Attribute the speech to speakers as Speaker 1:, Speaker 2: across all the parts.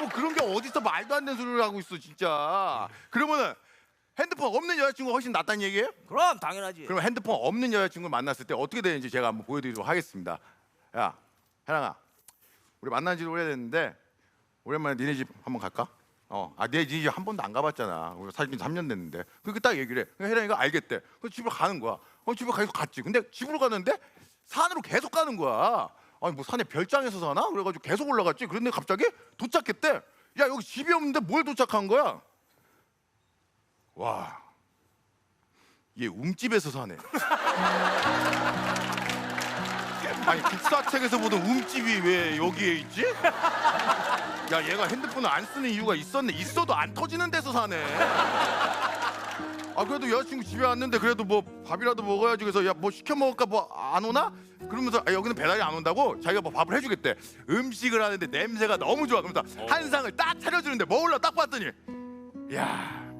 Speaker 1: 뭐 그런 게 어딨어 말도 안 되는 소리를 하고 있어 진짜. 그러면은 핸드폰 없는 여자친구가 훨씬 낫다는 얘기예요?
Speaker 2: 그럼 당연하지.
Speaker 1: 그럼 핸드폰 없는 여자친구를 만났을 때 어떻게 되는지 제가 한번 보여드리도록 하겠습니다. 야, 해랑아, 우리 만난 지 오래됐는데 오랜만에 니네 집 한번 갈까? 어, 아, 내집한 번도 안 가봤잖아. 우리 사귄 지 3년 됐는데. 그렇게 딱 얘기를 해. 그래서 혜랑이가 알겠대. 그래서 집으로 가는 거야. 어, 집으로 가서 갔지. 근데 집으로 가는데 산으로 계속 가는 거야. 아니 뭐 산에 별장에서 사나? 그래가지고 계속 올라갔지. 그런데 갑자기 도착했대. 야 여기 집이 없는데 뭘 도착한 거야? 와, 얘 움집에서 사네. 아니 국사책에서 보던 움집이 왜 여기에 있지? 야 얘가 핸드폰을 안 쓰는 이유가 있었네. 있어도 안 터지는 데서 사네. 아 그래도 여자친구 집에 왔는데 그래도 뭐 밥이라도 먹어야지 그래서 야 뭐 시켜 먹을까 뭐 안 오나? 그러면서 아, 여기는 배달이 안 온다고 자기가 뭐 밥을 해주겠대. 음식을 하는데 냄새가 너무 좋아. 그러면서 한 상을 딱 차려주는데 먹으려 딱 봤더니 야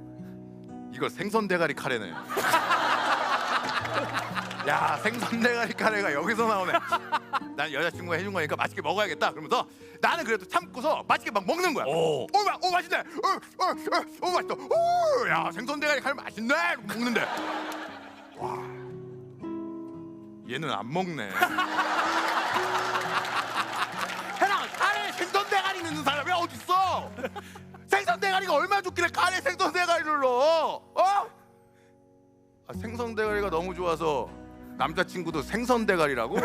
Speaker 1: 이거 생선 대가리 카레네. 야 생선 대가리 카레가 여기서 나오네. 난 여자친구가 해준 거니까 맛있게 먹어야겠다. 그러면서 나는 그래도 참고서 맛있게 막 먹는 거야.
Speaker 2: 오.
Speaker 1: 오, 마, 오 맛있네. 오, 오, 오, 오 맛있다. 오, 야 생선 대가리 카레 맛있네. 먹는데 와 얘는 안 먹네. 해랑 카레 생선 대가리 넣는 사람이 어디 있어? 생선 대가리가 얼마나 좋길래 카레 생선 대가리를 넣어? 어? 아, 생선 대가리가 너무 좋아서 남자친구도 생선 대가리라고?